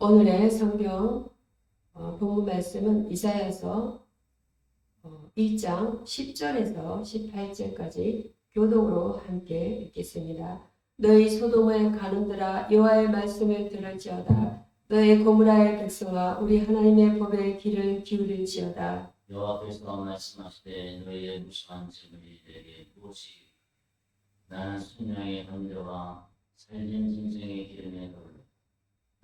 오늘의 성경 어, 본문 말씀은 이사야서 어, 1장 10절에서 18절까지 교독으로 함께 읽겠습니다. 너희 소돔의 가는들아 여호와의 말씀을 들을지어다 너희 고무라의 백성아 우리 하나님의 법의 귀를 기울일지어다 여호와께서 말씀하시되 너희의 무심한 재물이 내게 무엇이 나는 순양의 짐승의 기름에 더불어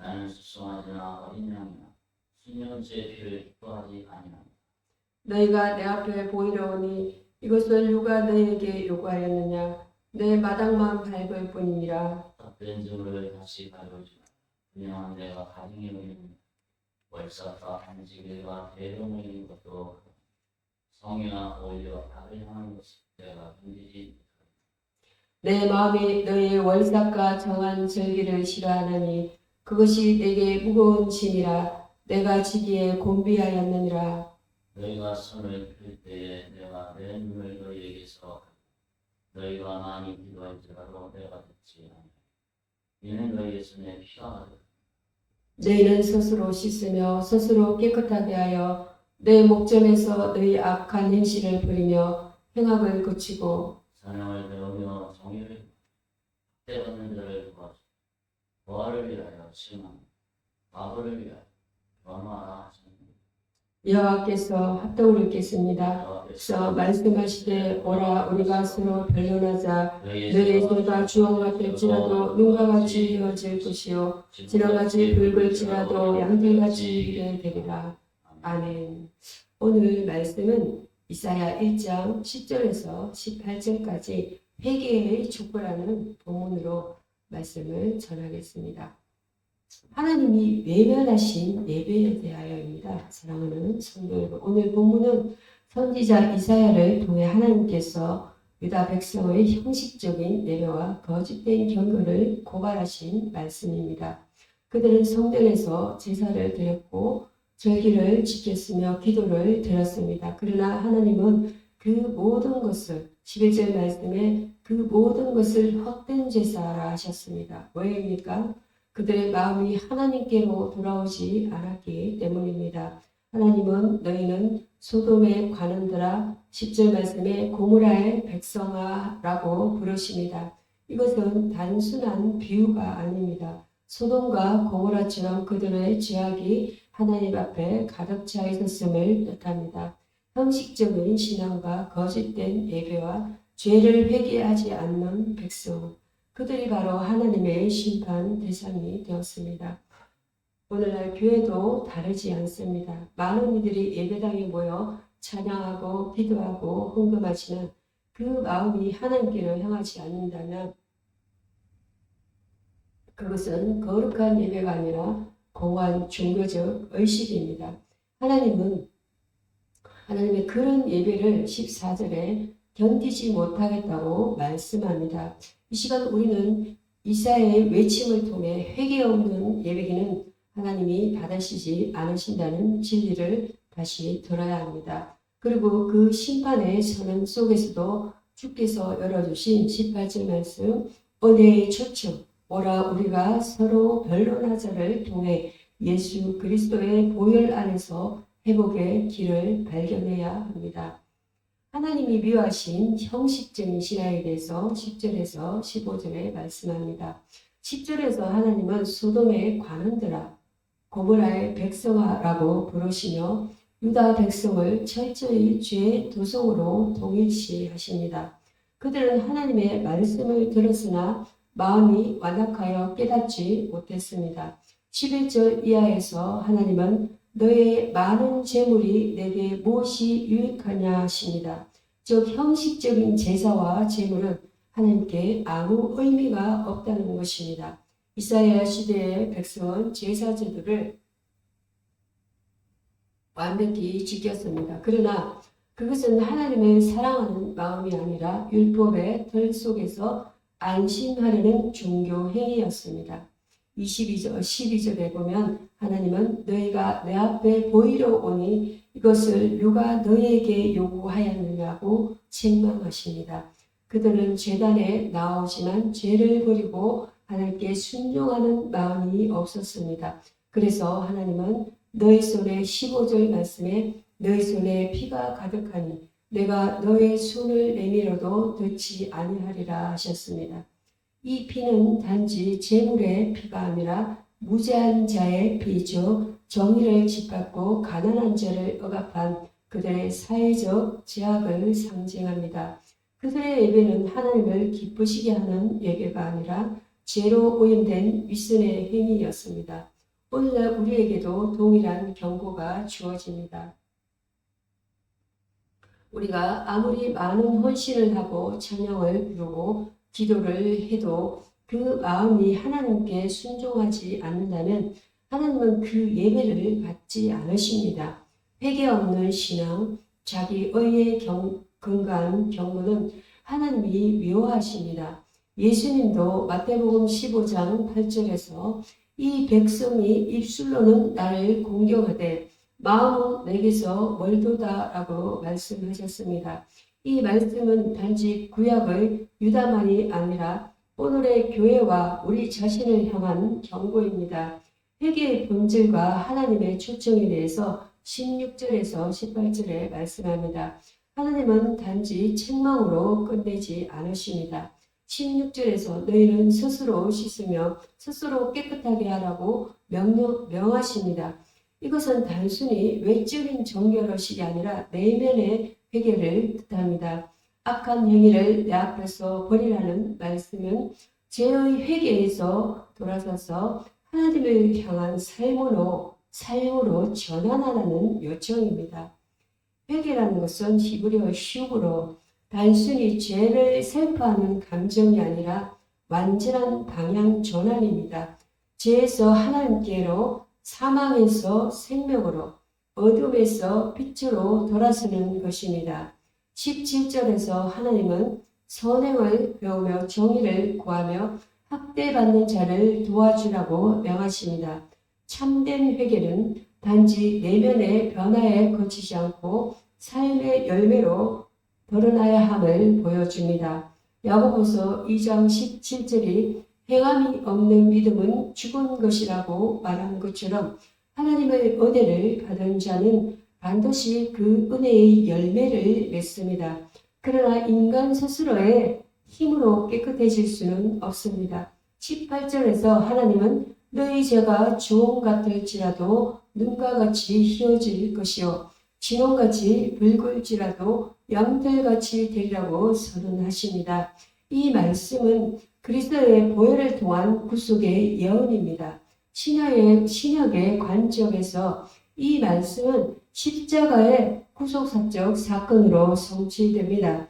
나는 수송아지나 어린 양이나 순년제 피를 기뻐하지 아니하노 너희가 내 앞에 보이려 오니 이것을 누가 너희에게 요구하였느냐? 내 마당만 밟을 뿐이니라. 값된 재물을 다시 가져오지 마. 그냥 내가 가정에 모이는 월사과 대로 모이는 것도 성이나 오히려 나를 향하는 것을 내가 금지지 내 마음이 너희의 월삭과 정한 절기를 싫어하나니 그것이 내게 무거운 짐이라 내가 지기에 곤비하였느니라 너희가 손을 펼 때에 내가 내 눈을 너희에게서 너희가 많이 기도할지라도 내가 듣지 않아. 이는 너희의 손에 피가 가득. 너희는 스스로 씻으며 스스로 깨끗하게 하여 내 목전에서 너희 악한 행실을 버리며 행악을 고치고 사명을 배우며 정의를 때받는 자를 도와주. 보아를 위하여 실망, 바보를 위하여 원하라 하시는 여호와께서 합독을 읽겠습니다. 그래서 말씀하시되 오라 우리가 서로 변론하자 너희 손과 주황 같을지라도 눈과 같이 이어질 것이요 지나같이 붉을지라도 양털같이 이래 되리라. 아멘. 오늘 말씀은 이사야 1장 10절에서 18절까지 회개의 촉구라는 본문으로 말씀을 전하겠습니다. 하나님이 외면하신 예배에 대하여입니다. 사랑하는 성도 여러분, 오늘 본문은 선지자 이사야를 통해 하나님께서 유다 백성의 형식적인 예배와 거짓된 경건을 고발하신 말씀입니다. 그들은 성전에서 제사를 드렸고 절기를 지켰으며 기도를 드렸습니다. 그러나 하나님은 그 모든 것을 11절 말씀에 그 모든 것을 헛된 제사라 하셨습니다. 왜입니까? 그들의 마음이 하나님께로 돌아오지 않았기 때문입니다. 하나님은 너희는 소돔의 관원들아 10절 말씀에 고무라의 백성아라고 부르십니다. 이것은 단순한 비유가 아닙니다. 소돔과 고모라처럼 그들의 죄악이 하나님 앞에 가득 차 있었음을 뜻합니다. 형식적인 신앙과 거짓된 예배와 죄를 회개하지 않는 백성, 그들이 바로 하나님의 심판 대상이 되었습니다. 오늘날 교회도 다르지 않습니다. 많은 이들이 예배당에 모여 찬양하고 기도하고 헌금하지만 그 마음이 하나님께로 향하지 않는다면 그것은 거룩한 예배가 아니라 공한 종교적 의식입니다. 하나님은 하나님의 그런 예배를 14절에 견디지 못하겠다고 말씀합니다. 이 시간 우리는 이사야의 외침을 통해 회개 없는 예배기는 하나님이 받으시지 않으신다는 진리를 다시 들어야 합니다. 그리고 그 심판의 선언 속에서도 주께서 열어주신 18절 말씀 은혜의 초청 오라 우리가 서로 변론하자를 통해 예수 그리스도의 보혈 안에서 회복의 길을 발견해야 합니다. 하나님이 미워하신 형식적인 신앙에 대해서 10절에서 15절에 말씀합니다. 10절에서 하나님은 소돔의 관원들아 고모라의 백성아라고 부르시며 유다 백성을 철저히 죄의 도성으로 동일시 하십니다. 그들은 하나님의 말씀을 들었으나 마음이 완악하여 깨닫지 못했습니다. 11절 이하에서 하나님은 너의 많은 재물이 내게 무엇이 유익하냐 하십니다. 즉 형식적인 제사와 재물은 하나님께 아무 의미가 없다는 것입니다. 이사야 시대의 백성은 제사 제도를 완벽히 지켰습니다. 그러나 그것은 하나님을 사랑하는 마음이 아니라 율법의 틀 속에서 안심하려는 종교 행위였습니다. 22절, 12절에 보면 하나님은 너희가 내 앞에 보이러 오니 이것을 누가 너희에게 요구하였느냐고 책망하십니다. 그들은 재단에 나오지만 죄를 버리고 하나님께 순종하는 마음이 없었습니다. 그래서 하나님은 너희 손에 15절 말씀에 너희 손에 피가 가득하니 내가 너의 손을 내밀어도 듣지 아니하리라 하셨습니다. 이 피는 단지 재물의 피가 아니라 무죄한 자의 피죠. 정의를 짓밟고 가난한 자를 억압한 그들의 사회적 제약을 상징합니다. 그들의 예배는 하나님을 기쁘시게 하는 예배가 아니라 죄로 오염된 윗선의 행위였습니다. 오늘날 우리에게도 동일한 경고가 주어집니다. 우리가 아무리 많은 헌신을 하고 찬양을 부르고 기도를 해도 그 마음이 하나님께 순종하지 않는다면 하나님은 그 예배를 받지 않으십니다. 회개 없는 신앙, 자기 의의 경, 근거한 경고는 하나님이 미워하십니다. 예수님도 마태복음 15장 8절에서 이 백성이 입술로는 나를 공경하되 마음은 내게서 멀도다라고 말씀하셨습니다. 이 말씀은 단지 구약의 유다만이 아니라 오늘의 교회와 우리 자신을 향한 경고입니다. 회개의 본질과 하나님의 초청에 대해서 16절에서 18절에 말씀합니다. 하나님은 단지 책망으로 끝내지 않으십니다. 16절에서 너희는 스스로 씻으며 스스로 깨끗하게 하라고 명령, 명하십니다. 이것은 단순히 외적인 정결의식이 아니라 내면의 회개를 뜻합니다. 악한 행위를 내 앞에서 버리라는 말씀은 죄의 회개에서 돌아서서 하나님을 향한 삶으로 삶으로 전환하라는 요청입니다. 회개라는 것은 히브리어 슈브로 단순히 죄를 슬퍼하는 감정이 아니라 완전한 방향 전환입니다. 죄에서 하나님께로 사망에서 생명으로 어둠에서 빛으로 돌아서는 것입니다. 17절에서 하나님은 선행을 배우며 정의를 구하며 학대받는 자를 도와주라고 명하십니다. 참된 회개는 단지 내면의 변화에 거치지 않고 삶의 열매로 드러나야 함을 보여줍니다. 야고보서 2장 17절이 행함이 없는 믿음은 죽은 것이라고 말한 것처럼 하나님의 은혜를 받은 자는 반드시 그 은혜의 열매를 맺습니다. 그러나 인간 스스로의 힘으로 깨끗해질 수는 없습니다. 18절에서 하나님은 너희 죄가 주홍 같을지라도 눈과 같이 희어질 것이요 진홍같이 붉을지라도 양털같이 되리라고 선언하십니다. 이 말씀은 그리스도의 보혈을 통한 구속의 예언입니다. 신약의, 신약의 관점에서 이 말씀은 십자가의 구속사적 사건으로 성취됩니다.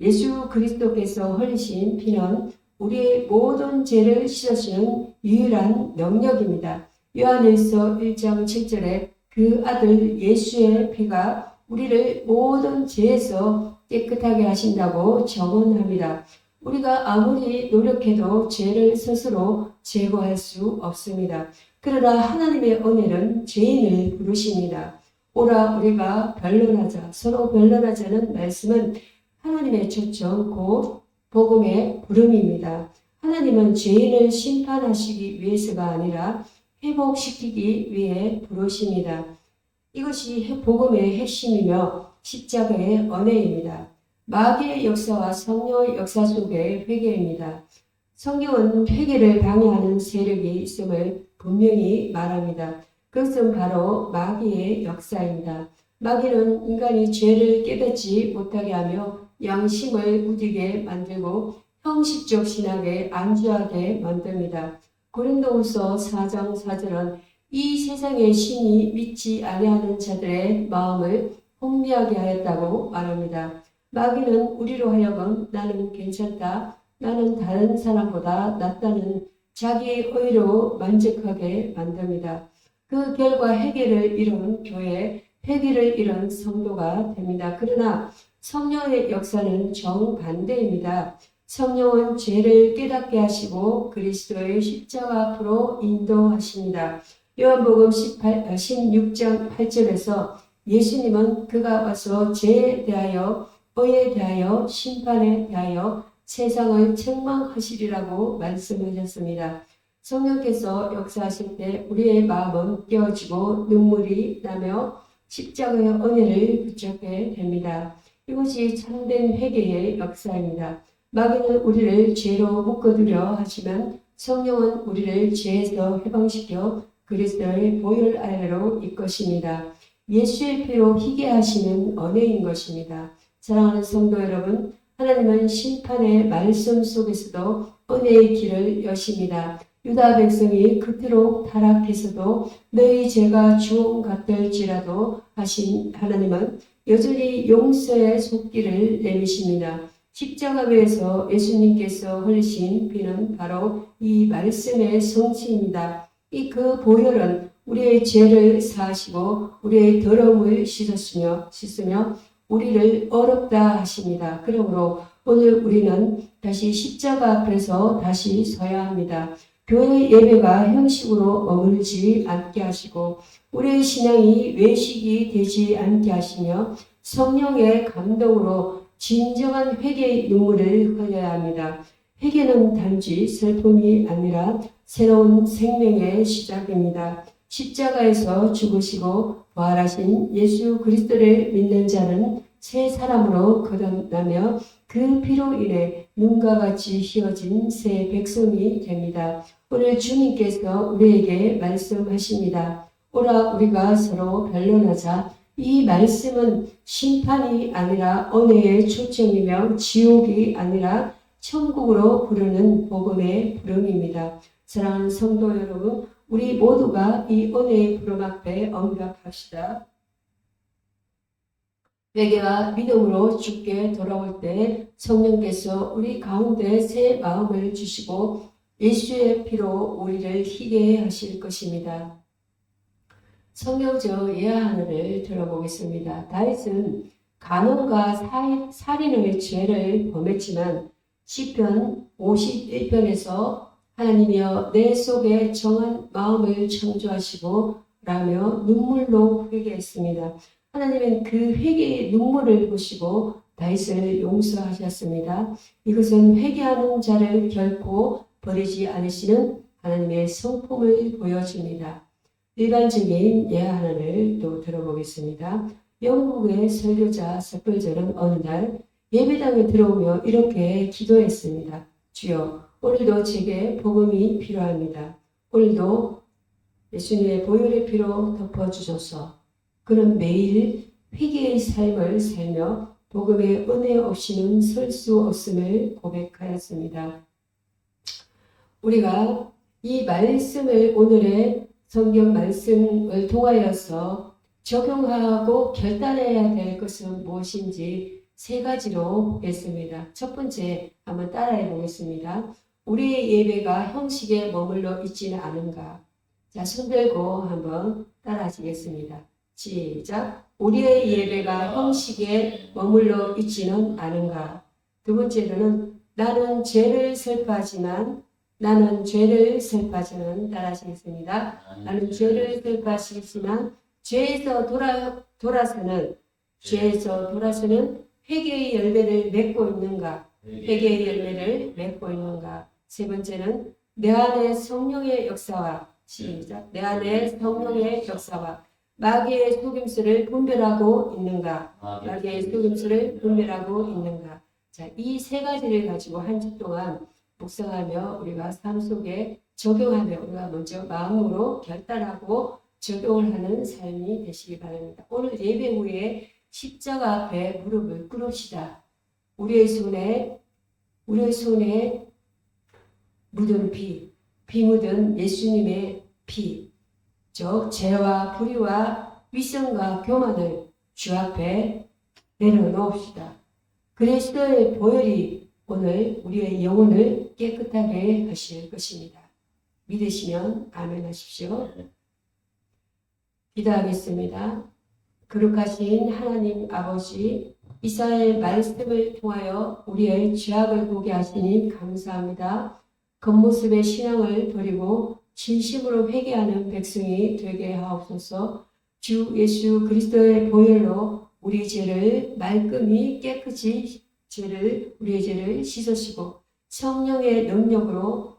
예수 그리스도께서 흘리신 피는 우리의 모든 죄를 씻어주는 유일한 능력입니다. 요한일서 1장 7절에 그 아들 예수의 피가 우리를 모든 죄에서 깨끗하게 하신다고 정언합니다. 우리가 아무리 노력해도 죄를 스스로 제거할 수 없습니다. 그러나 하나님의 은혜는 죄인을 부르십니다. 오라 우리가 변론하자 서로 변론하자는 말씀은 하나님의 초청 곧 복음의 부름입니다. 하나님은 죄인을 심판하시기 위해서가 아니라 회복시키기 위해 부르십니다. 이것이 복음의 핵심이며 십자가의 언해입니다. 마귀의 역사와 성령의 역사 속의 회개입니다. 성경은 회개를 방해하는 세력이 있음을 분명히 말합니다. 그것은 바로 마귀의 역사입니다. 마귀는 인간이 죄를 깨닫지 못하게 하며 양심을 우디게 만들고 형식적 신학에 안주하게 만듭니다. 고린도후서 4장 4절은 이 세상의 신이 믿지 아니하는 자들의 마음을 혼미하게 하였다고 말합니다. 마귀는 우리로 하여금 나는 괜찮다, 나는 다른 사람보다 낫다는 자기의 의로 만족하게 만듭니다. 그 결과 해결을 이룬 교회, 회개를 이룬 성도가 됩니다. 그러나 성령의 역사는 정반대입니다. 성령은 죄를 깨닫게 하시고 그리스도의 십자가 앞으로 인도하십니다. 요한복음 18, 16장 8절에서 예수님은 그가 와서 죄에 대하여 의에 대하여 심판에 대하여 세상을 책망하시리라고 말씀하셨습니다. 성령께서 역사하실 때 우리의 마음은 깨어지고 눈물이 나며 십자가의 은혜를 붙잡게 됩니다. 이것이 참된 회개의 역사입니다. 마귀는 우리를 죄로 묶어두려 하지만 성령은 우리를 죄에서 해방시켜 그리스도의 보혈 아래로 이것입니다. 예수의 피로 희게 하시는 은혜인 것입니다. 사랑하는 성도 여러분, 하나님은 심판의 말씀 속에서도 은혜의 길을 여십니다. 유다 백성이 그토록 타락해서도 너희 죄가 주홍 같을지라도 하신 하나님은 여전히 용서의 속기를 내미십니다. 십자가 위에서 예수님께서 흘리신 피는 바로 이 말씀의 성취입니다. 이 그 보혈은 우리의 죄를 사하시고 우리의 더러움을 씻었으며 씻으며 우리를 어렵다 하십니다. 그러므로 오늘 우리는 다시 십자가 앞에서 다시 서야 합니다. 교회 예배가 형식으로 머물지 않게 하시고 우리의 신앙이 외식이 되지 않게 하시며 성령의 감동으로 진정한 회개의 눈물을 흘려야 합니다. 회개는 단지 슬픔이 아니라 새로운 생명의 시작입니다. 십자가에서 죽으시고 부활하신 예수 그리스도를 믿는 자는 새 사람으로 거듭나며 그 피로 인해 눈과 같이 휘어진 새 백성이 됩니다. 오늘 주님께서 우리에게 말씀하십니다. 오라 우리가 서로 변론하자. 이 말씀은 심판이 아니라 은혜의 초청이며 지옥이 아니라 천국으로 부르는 복음의 부름입니다. 사랑하는 성도 여러분, 우리 모두가 이 은혜의 부름 앞에 엄격합시다. 회개와 믿음으로 죽게 돌아올 때 성령께서 우리 가운데 새 마음을 주시고 예수의 피로 우리를 희게 하실 것입니다. 성경적 예하늘을 들어보겠습니다. 다윗은 간음과 사- 살인의 죄를 범했지만 시편 51편에서 하나님이여 내 속에 정한 마음을 창조하시고 라며 눈물로 회개했습니다. 하나님은 그 회개의 눈물을 보시고 다윗을 용서하셨습니다. 이것은 회개하는 자를 결코 버리지 않으시는 하나님의 성품을 보여줍니다. 일반적인 예 하나를 또 들어보겠습니다. 영국의 설교자 서플저는 어느 날 예배당에 들어오며 이렇게 기도했습니다. 주여, 오늘도 제게 복음이 필요합니다. 오늘도 예수님의 보혈의 피로 덮어주소서. 그는 매일 회개의 삶을 살며 복음의 은혜 없이는 설 수 없음을 고백하였습니다. 우리가 이 말씀을 오늘의 성경 말씀을 통하여서 적용하고 결단해야 될 것은 무엇인지 세 가지로 보겠습니다. 첫 번째 한번 따라해 보겠습니다. 우리의 예배가 형식에 머물러 있지는 않은가? 자, 손 들고 한번 따라 하시겠습니다. 시작. 우리의 예배가 형식에 머물러 있지는 않은가? 두 번째로는 나는 죄를 슬퍼하지만 나는 죄를 슬퍼하지는 따라 하시겠습니다. 나는 죄를 슬퍼하시지만 죄에서 돌아, 돌아서는 죄에서 돌아서는 회개의 열매를 맺고 있는가? 회개의 열매를 맺고 있는가? 세 번째는 내 안에 성령의 역사와 시작 내 안에 성령의 역사와 마귀의 속임수를 분별하고 있는가? 마귀의 속임수를 분별하고 있는가? 자, 이 세 가지를 가지고 한 주 동안 묵상하며 우리가 삶 속에 적용하며 우리가 먼저 마음으로 결단하고 적용을 하는 삶이 되시기 바랍니다. 오늘 예배 후에 십자가 앞에 무릎을 꿇읍시다. 우리의 손에 우리의 손에 묻은 피, 피 묻은 예수님의 피, 즉 죄와 불의와 위선과 교만을 주 앞에 내려놓읍시다. 그리스도의 보혈이 오늘 우리의 영혼을 깨끗하게 하실 것입니다. 믿으시면 아멘 하십시오. 기도하겠습니다. 거룩하신 하나님 아버지, 이사의 말씀을 통하여 우리의 죄악을 보게 하시니 감사합니다. 겉모습의 신앙을 버리고 진심으로 회개하는 백성이 되게 하옵소서. 주 예수 그리스도의 보혈로 우리 죄를 말끔히 깨끗이 죄를 우리의 죄를 씻으시고 성령의 능력으로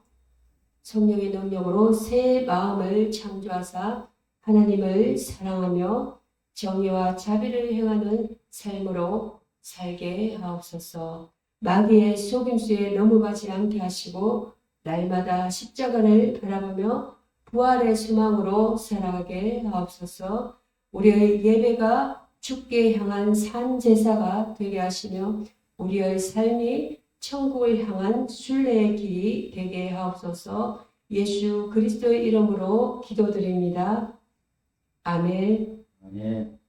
성령의 능력으로 새 마음을 창조하사 하나님을 사랑하며 정의와 자비를 행하는 삶으로 살게 하옵소서. 마귀의 속임수에 넘어가지 않게 하시고 날마다 십자가를 바라보며 부활의 소망으로 살아가게 하옵소서. 우리의 예배가 주께 향한 산 제사가 되게 하시며 우리의 삶이 천국을 향한 순례의 길이 되게 하옵소서. 예수 그리스도의 이름으로 기도드립니다. 아멘. 아멘.